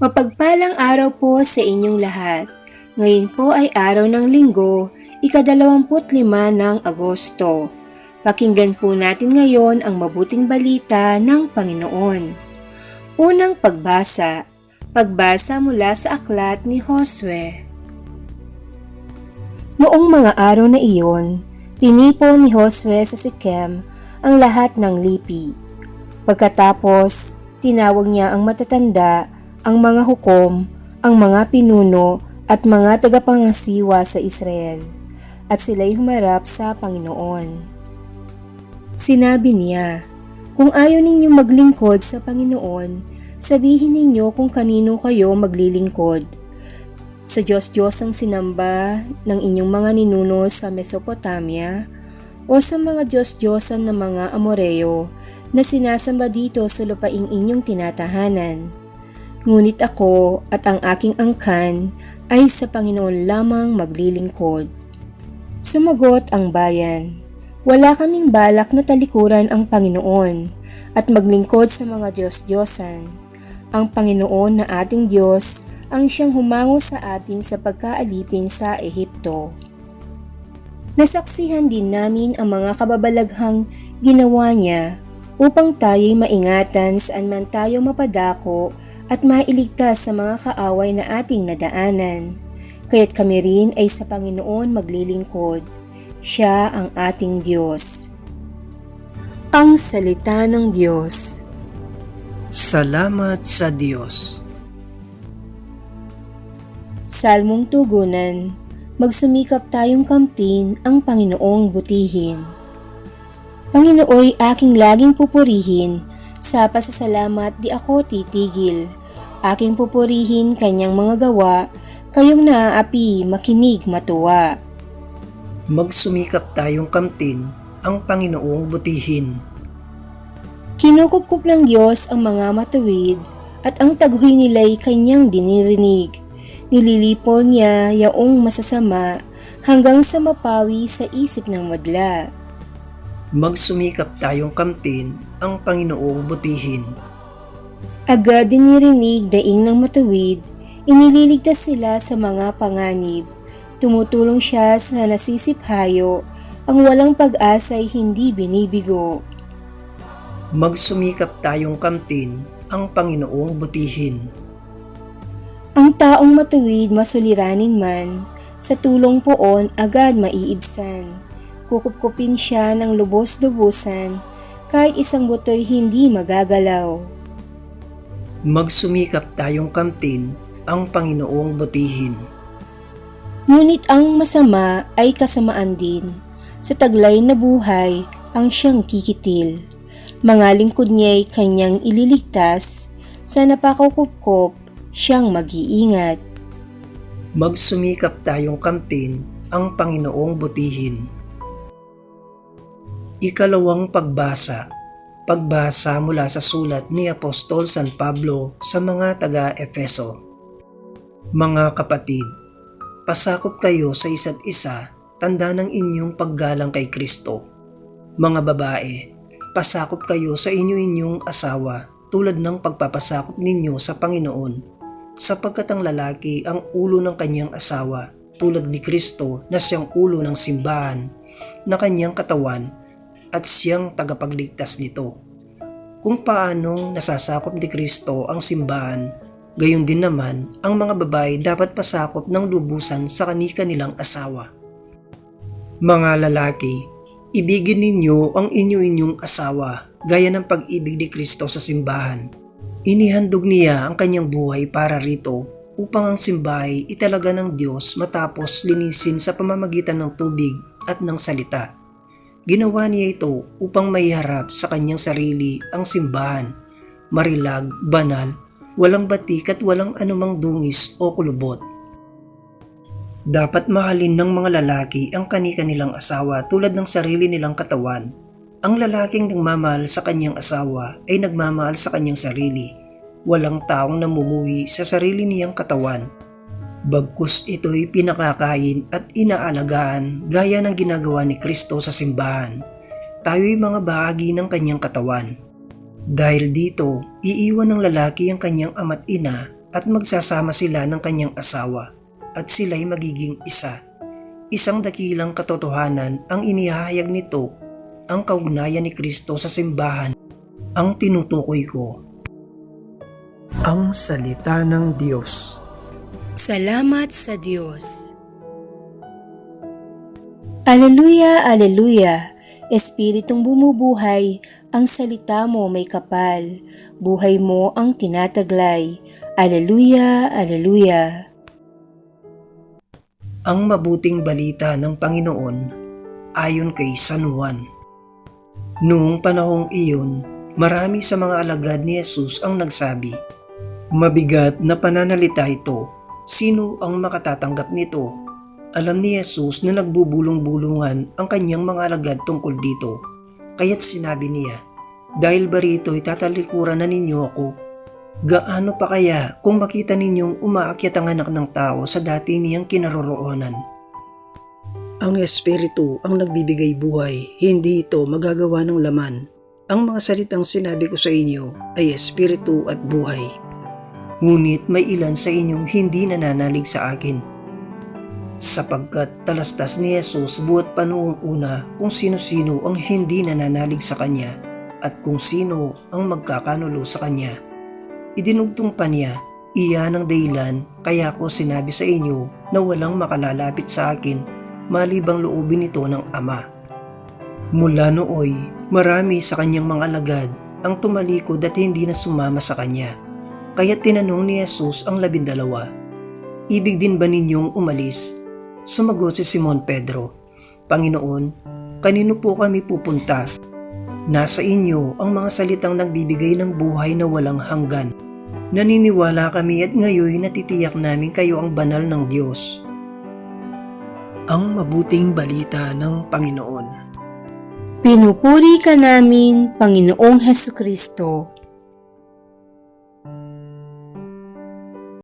Mapagpalang araw po sa inyong lahat. Ngayon po ay araw ng linggo, ikadalawamput lima ng Agosto. Pakinggan po natin ngayon ang mabuting balita ng Panginoon. Unang pagbasa, pagbasa mula sa aklat ni Josue. Noong mga araw na iyon, tinipon ni Josue sa Sikem ang lahat ng lipi. Pagkatapos, tinawag niya ang matatanda, ang mga hukom, ang mga pinuno at mga tagapangasiwa sa Israel, at sila'y humarap sa Panginoon. Sinabi niya, Kung ayaw ninyong maglingkod sa Panginoon, sabihin ninyo kung kanino kayo maglilingkod. Sa Diyos-Diyos ang sinamba ng inyong mga ninuno sa Mesopotamia, o sa mga Diyos-Diyosan ng mga Amoreo na sinasamba dito sa lupaing inyong tinatahanan. Ngunit ako at ang aking angkan ay sa Panginoon lamang maglilingkod. Sumagot ang bayan, wala kaming balak na talikuran ang Panginoon at maglingkod sa mga Diyos-Diyosan. Ang Panginoon na ating Diyos ang siyang humango sa atin sa pagkaalipin sa Ehipto. Nasaksihan din namin ang mga kababalaghang ginawa niya upang tayo'y maingatan saan man tayo mapadako at mailigtas sa mga kaaway na ating nadaanan. Kaya't kami rin ay sa Panginoon maglilingkod. Siya ang ating Diyos. Ang Salita ng Diyos Salamat sa Diyos. Salmong Tugunan Magsumikap tayong kamtin ang Panginoong butihin. Panginooy aking laging pupurihin, sa pasasalamat di ako titigil. Aking pupurihin kanyang mga gawa, kayong naaapi makinig matuwa. Magsumikap tayong kamtin ang Panginoong butihin. Kinukupkup ng Diyos ang mga matuwid at ang taguhin nila'y kanyang dinirinig. Nililipon niya yaong masasama hanggang sa mapawi sa isip ng madla. Magsumikap tayong kamtin ang Panginoong butihin. Agad dinirinig daing ng matuwid, inililigtas sila sa mga panganib. Tumutulong siya sa nasisiphayo, ang walang pag-asa'y hindi binibigo. Magsumikap tayong kamtin ang Panginoong butihin. Ang taong matuwid masuliranin man, sa tulong poon agad maiibsan. Kukupkupin siya ng lubos-lubusan, kahit isang buto'y hindi magagalaw. Magsumikap tayong kamtin ang Panginoong butihin. Ngunit ang masama ay kasamaan din. Sa taglay na buhay ang siyang kikitil. Mga lingkod niya'y kanyang ililigtas, sa napakukupkop siyang mag-iingat. Magsumikap tayong kamtin ang Panginoong butihin. Ikalawang pagbasa Pagbasa mula sa sulat ni Apostol San Pablo sa mga taga-Efeso. Mga kapatid, pasakop kayo sa isa't isa tanda ng inyong paggalang kay Kristo. Mga babae, pasakop kayo sa inyo-inyong asawa tulad ng pagpapasakop ninyo sa Panginoon sapagkat ang lalaki ang ulo ng kanyang asawa tulad ni Kristo na siyang ulo ng simbahan na kanyang katawan at siyang tagapagligtas nito. Kung paanong nasasakop ni Kristo ang simbahan, gayon din naman ang mga babae dapat pasakop ng lubusan sa kani-kanilang asawa. Mga lalaki, ibigin ninyo ang inyo-inyong asawa gaya ng pag-ibig ni Kristo sa simbahan. Inihandog niya ang kanyang buhay para rito upang ang simbahay italaga ng Diyos matapos linisin sa pamamagitan ng tubig at ng salita. Ginawa niya ito upang maiharap sa kanyang sarili ang simbahan, marilag, banal, walang batik at walang anumang dungis o kulubot. Dapat mahalin ng mga lalaki ang kani-kanilang asawa tulad ng sarili nilang katawan. Ang lalaking nagmamahal sa kanyang asawa ay nagmamahal sa kanyang sarili. Walang taong namumuwi sa sarili niyang katawan Bagkus ito'y pinakakain at inaalagaan gaya ng ginagawa ni Kristo sa simbahan. Tayo'y mga bahagi ng kanyang katawan. Dahil dito, iiwan ng lalaki ang kanyang ama't ina at magsasama sila ng kanyang asawa at sila'y magiging isa. Isang dakilang katotohanan ang inihahayag nito, ang kaugnayan ni Kristo sa simbahan, ang tinutukoy ko. Ang Salita ng Diyos Salamat sa Diyos. Aleluya, aleluya. Espiritong bumubuhay, ang salita mo may kapal. Buhay mo ang tinataglay. Aleluya, aleluya. Ang mabuting balita ng Panginoon ayon kay San Juan. Noong panahong iyon, marami sa mga alagad ni Jesus ang nagsabi, Mabigat na pananalita ito, sino ang makatatanggap nito? Alam ni Jesus na nagbubulong-bulungan ang kanyang mga alagad tungkol dito, kaya't sinabi niya, Dahil ba rito itatalikuran na ninyo ako? Gaano pa kaya kung makita ninyong umaakyat ang anak ng tao sa dati niyang kinaroroonan? Ang Espiritu ang nagbibigay buhay, hindi ito magagawa ng laman. Ang mga salitang sinabi ko sa inyo ay Espiritu at buhay. Ngunit may ilan sa inyong hindi nananalig sa akin. Sapagkat talastas ni Jesus buhat pa noong una kung sino-sino ang hindi nananalig sa Kanya at kung sino ang magkakanulo sa Kanya. Idinugtong pa niya, iyan ang dahilan kaya ko sinabi sa inyo na walang makalalapit sa akin malibang loobin ito ng Ama. Mula nooy, marami sa kanyang mga alagad ang tumalikod at hindi na sumama sa kanya. Kaya tinanong ni Jesus ang labindalawa, Ibig din ba ninyong umalis? Sumagot si Simon Pedro, Panginoon, kanino po kami pupunta? Nasa inyo ang mga salitang nagbibigay ng buhay na walang hanggan. Naniniwala kami at ngayon natitiyak namin kayo ang banal ng Diyos. Ang mabuting balita ng Panginoon. Pinupuri ka namin, Panginoong Heso Kristo.